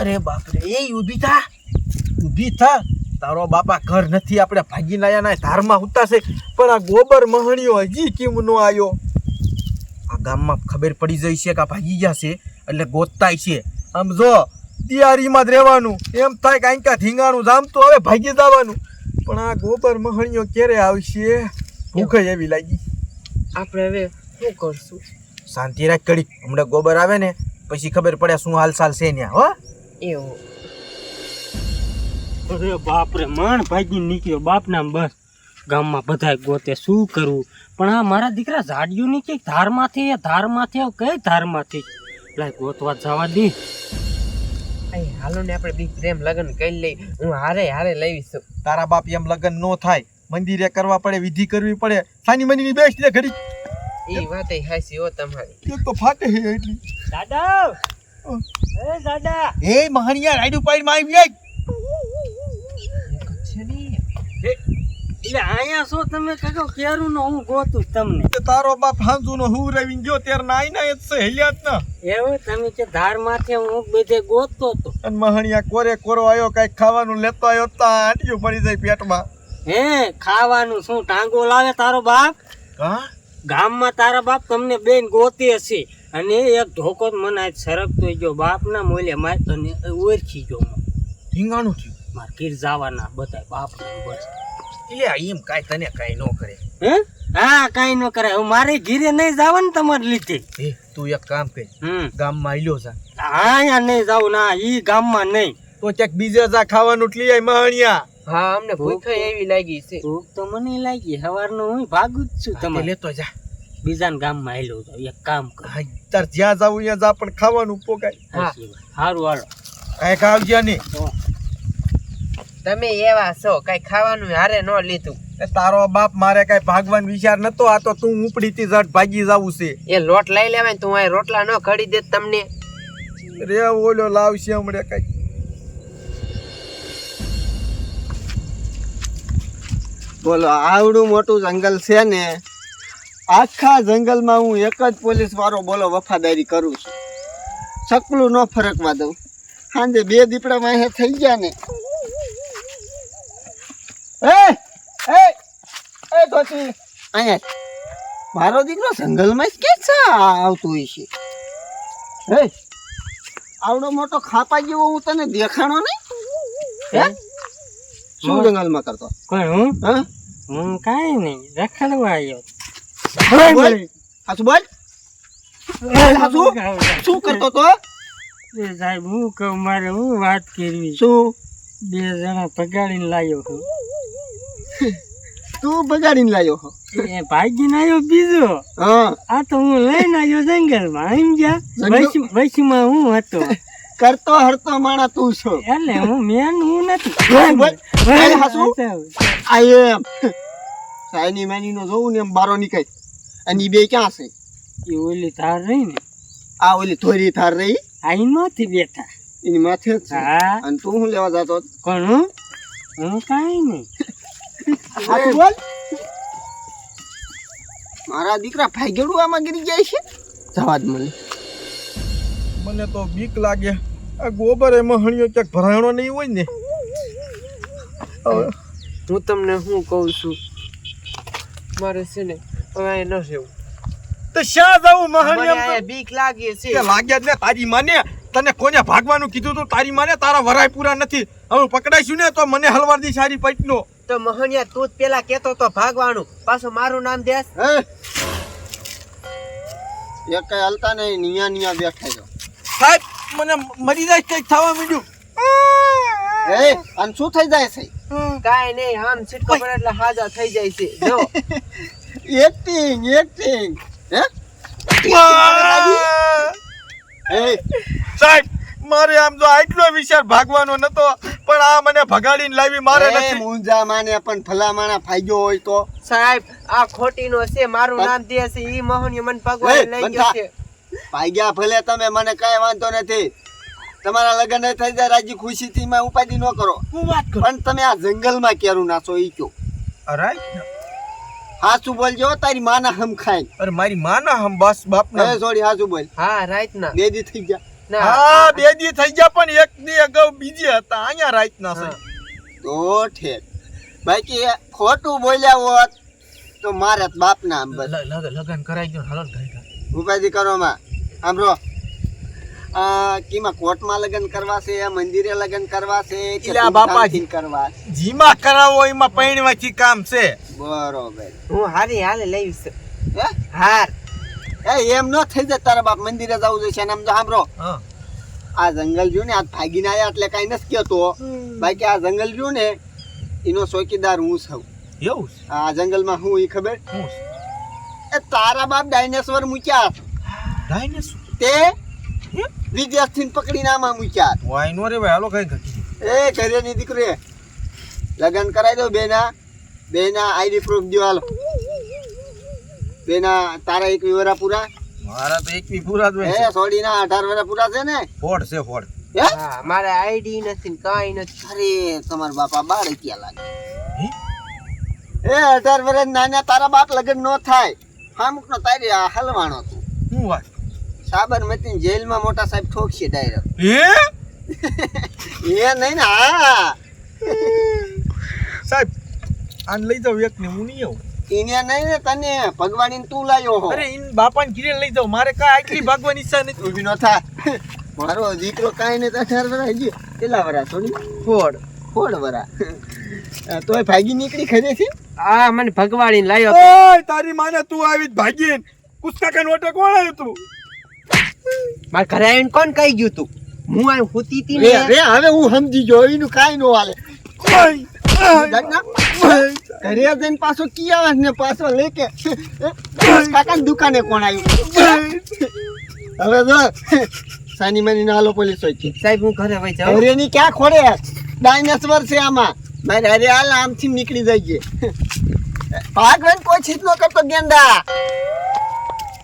અરે બાપરે એ ઊભી થા. ઊભી થા. તારો બાપા ઘર નથી આપણે ભાગી લાયા ના ધારમાં ઉતાશે પણ આ ગોબર મહણિયો હજી કેમ નો આવ્યો આ ગામમાં ખબર પડી જઈ છે કે આ ભાગી ગયા છે એટલે ગોતતાય છે. આમ જો તૈયારીમાં જ રહેવાનું. એમ થાય કે આંકા ધીંગાણું જામતું હવે ભાગી જવાનું. પણ આ ગોબર મહણિયો ક્યારે આવશે? ભૂખ જ એવી લાગી. આપણે હવે શું કરશું? શાંતિ રાખ કડી હમણાં ગોબર આવે ને પછી ખબર પડે શું હાલચાલ છે ત્યાં હો. એવું. અરે બાપ રે મણ ભાગી નીકળ્યો. બાપના બસ. ગામમાં બધાય ગોતે શું કરવું? પણ આ મારા દીકરા ઝાડિયું ની કઈ ધારમાંથી એ ધારમાંથી આવ કઈ ધારમાંથી? લાય ગોતવા જવા દે. અહીં હાલો ને આપણે બી પ્રેમ લગ્ન કરી લઈ. હું હારે હારે લઈશ. તારા બાપ એમ લગ્ન નો થાય. મંદિરે કરવા પડે વિધિ કરવી પડે. સાની મંદિરની બેસ્ટ દે ઘડી. એ વાતે હાસી હો તમારી. તો ફાટે હે એટલી. દાદા! એ દાદા. એ મહણિયા રાઈડુ પાડી માં આવી જાય એટલે અહીંયા છો તમે કાકો કેરું નો હું ગોતું તમને? તારો બાપ હાંજુ નો હું રવીને ગયો ત્યારે નાઈ ના જ છે હેલ્યા જ ના એવું? તમે કે ધારમાંથી હું બધે ગોતતો તો. અને મહણિયા કોરે કોરો આવ્યો કાંઈક ખાવાનું લેતો આવ્યો તા આંટીયું પડી જાય પેટમાં. હે ખાવાનું શું ટાંગો લાવે તારો બાપ? હા? ગામમાં તારા બાપ તમને બેન ગોતે છે અને એક ધોકો જ મને આજ સરકતો ગયો. બાપ ના મોલે માર તને ઓળખી ગયો હું. ધીંગાણું થયું? માર કીર જવાના બધા બાપ બસ એટલે એમ કાંઈ તને કાંઈ ન કરે. હે? હા કાંઈ ન કરે. હું મારે ઘીરે નહીં જવાનું તમારે લીધે. એ તું એક કામ કર. હમ. ગામમાં આલ્યો જા. અહીંયા નહીં જાવ ના ઈ ગામમાં નહીં. તો ક્યાંક બીજે જા ખાવાનું લઈ આય મહણિયા. હા અમને ભૂખ એવી લાગી છે. ભૂખ તો મને લાગી. સવારનો હું ભાગું જ છું તમે લેતો જા. બીજાના ગામમાં આવેલું તો એક કામ કર. તાર જ્યાં જાવું ત્યાં જા પણ ખાવાનું પોકાય. હા. સારું હાલો. કાંઈ ખાવજ્યા નહીં. તમે એવા છો કઈ ખાવાનું હારે ન લીધું. તારો બાપ મારે કઈ ભાગવાન વિચાર નતો આ તો તું ઉપડી થી જટ ભાગી જાવું છે. એ લોટ લઈ લેવાય ને તું અહીં રોટલા ન ખડી દે તમને. રે ઓલો લાવશે હમણે કઈ. બોલો આવડું મોટું જંગલ છે ને? આખા જંગલમાં હું એક જ પોલીસ વાળો બોલો વફાદારી કરું છું. સકલું ન ફરકવા દઉં. સાંજે બે દીપડા વાહે થઈ ગયા ને. એ એ એ ધોતી અહીંયા. મારો દીકરો જંગલમાં જ કે છે આવતું હોય છે. હે આવડો મોટો ખાપા જેવો હું તને દેખાણો નહીં? હે? શું જંગલમાં કરતો? કોણ હું? હા? હું કાંઈ નહીં રખડવા આવ્યો હાચું બોલ. હાચું શું? કરતો તો એ સાહેબ હું કહું મારે હું વાત કરવી? શું? બે જણા પગાડીને લાવ્યો તું પગાડીને લાવ્યો હો એ ભાગીને આવ્યો બીજો. હા. આ તો હું લઈને આવ્યો જંગલમાં આમ ગયા વચમાં હું હતો. કરતો હરતો માણા તું છો. એટલે હું મેન હું નથી? હાચું. આ એમ. સાયની માની નો જોઉં ને એમ બારો નીકળ. અને ઈ બે ક્યાં છે? એ ઓલી તાર રહી ને. આ ઓલી થોરી થાર રહી? આઈ નથી બેઠા. એની માથે જ હા. અને તું શું લેવા જતો? કોણ હું? હું કાંઈ નહીં. બોલ. મારા દીકરા ભાગ્યડું આમાં ગીરી જાય છે? જવા જ મને. મને તો બીક લાગે. આ ગોબર એમાં હણિયો ક્યાંક ભરાણો નહીં હોય ને. હું તમને શું કહું છું? મારે છે ને હવે અહીં ન સેવું તો શા જવું અહીંયા બીક લાગે છે. કે લાગ્યા જ ને તારી માને. તને કોને ભાગવાનું કીધું તું? તારી માને તારા વરાય પૂરા નથી. હવે પકડાઈશું ને તો મને હલવારથી સારી પટનો તો મહણિયા તું જ પેલા કેતો તો ભાગવાનું. પાછું મારું નામ દેસ હે? એક કઈ હલતા નહીં નિયા નિયા બેઠા છો. સાહેબ મને મરી જાય કઈ થવા માંડ્યું. એ અને શું થઈ જાય છે? કાઈ નહીં આમ છીટકો પડે એટલે હાજા થઈ જાય છે. જો. એક્ટિંગ એક્ટિંગ હે એ સાહેબ મારે આમ જો આટલો વિચાર ભાગવાનો નતો પણ આ મને ભગાડીને લાવી મારે નથી. મુંજા માને પણ ફલામાણા ફાગ્યો હોય તો. સાહેબ આ ખોટીનો છે મારું નામ દે છે ઈ મહણિયો મને ભગવાન લઈ ગયો. છે. ભાગ્યા ભલે તમે મને કઈ વાંધો નથી. તમારા લગ્ન થઈ જાય રાજી ખુશીથી માં ઉપાધિ ન કરો. હું વાત પણ તમે આ જંગલમાં કેરું નાસો ઈ કયો અરે હાચું બોલજો તારી માના હમ ખાય અરે મારી માના હમ બસ બાપના ના સોરી હાસુ બોલ. હા રાઈટ ના બે દી થઈ ગયા. ના. હા બે દી થઈ ગયા પણ એક દી અગાઉ બીજી હતા અહીંયા રાતના છે હા. તો ઠેક. બાકી ખોટું બોલ્યા હોત તો મારે બાપ ના લગન કરાઈ ગયો હાલો ને. ઉપાધિ કરો માં. સાંભળો કીમાં કોર્ટમાં લગ્ન કરવા છે મંદિરે લગ્ન કરવા છે આ બાપાજી. કરવા જીમાં કરાવો એમાં પૈણવાથી કામ છે. બરોબર. હું હારી હાલે લઈશ હે? હાર. એ એમ ન થઈ જાય તારા બાપ મંદિરે જવું જોઈએ અને આમ તો સાંભળો. આ જંગલ જો ને આ ભાગીને આયા એટલે કઈ નથી કહેતો. બાકી આ જંગલ જો ને એનો ચોકીદાર હું છું. એવું છે? આ જંગલમાં હું એ ખબર? એ તારા બાપ ડાયનેસોર મૂક્યા. ડાયનેસોર? તે વિદ્યાર્થી પકડીને આમાં મૂક્યા. વાય નો રે ભાઈ હાલો કઈ ઘટી એ ઘરેની દીકરી લગ્ન કરાવી દો બેના. બેના આઈડી પ્રૂફ દો હાલો. બેના તારા એક વરા પૂરા. મારા તો એકવી પૂરા જ હોય હે છે સોડીના અઢાર વરા પૂરા છે ને? ફોડ છે ફોડ. હે? હા મારે આઈડી નથી કાઈ નથી. અરે તમારા બાપા બાળ ક્યાં લાગે. હે? એ અઢાર વર્ષ નાના તારા બાપ લગ્ન નો થાય. હામુક નો તારી આ હલવાણો તું. હું વાત? સાબરમતી જેલમાં મોટા સાહેબ ઠોકશે ડાયરેક્ટ. હે? એ નહીં ને હા. સાહેબ આને લઈ જાવ એક ને હું નહીં આવું. એને નહીં ને તને ભગવાન તું લાયો હો. અરે ઇન બાપાને ઘીરે લઈ જાવ મારે કાંઈ આટલી ભાગવાની ઈચ્છા નથી. ઊભી નો થા. મારો દીકરો કાંઈ નહીં તો અઢાર વર્ષ હજી કેટલા વરા થોડી ફોડ. ફોડ વરા તોય ભાગી નીકળી ખરે છે? આ મને ભગવાડી લાયો ઓય તારી માને તું આવી જ ભાગીને. કુસ્કા કાન વટે કોણ આવ્યું તું? મારા ઘરે આવીને કોણ કહી ગયું તું? હું આ હોતી તી ને? રે હવે હું સમજી ગયો એનું કાઈ નો હાલે. ઘરે જઈને પાછો કી આવે ને પાછો લે કે? કાકા દુકાને કોણ આવ્યું? હવે જો સાની માની નાલો પોલીસ હોય છે. સાહેબ હું ઘરે વઈ જાઉં. ઘરેની ક્યાં ખોડે? ડાયનાસોર છે આમાં. મારે અરે હાલ આમથી નીકળી જઈએ. ભાગવાન કોઈ છીત નો કરતો ગેંડા.